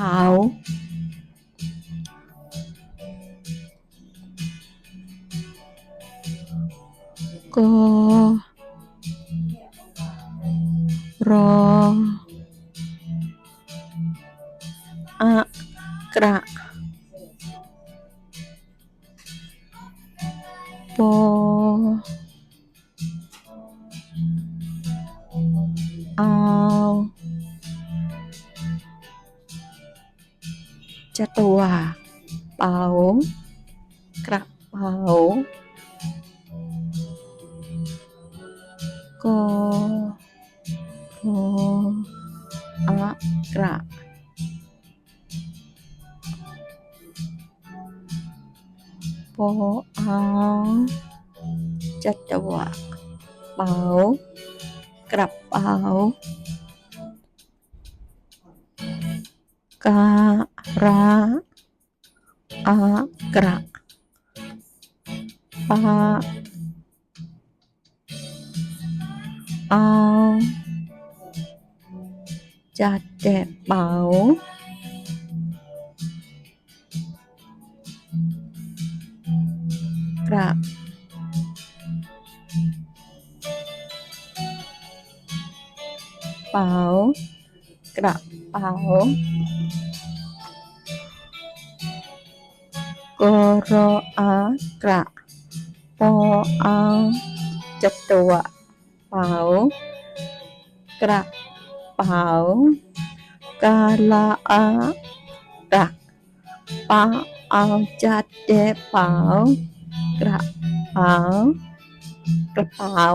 เป๋าก็รออะกระปอเอา จะตัวเป๋ากระเป๋าก็รอะกระโปอเอาจัตวะเป๋ากระเป๋า การะอากระปาเอาจัดแจกเป๋าระเป๋า ក្រប៉ៅកករអាក្រពអចតវប៉ៅក្រប៉ៅកាលាអាក្រប៉ៅអចតទេប៉ៅក្រប៉ៅកប៉ៅ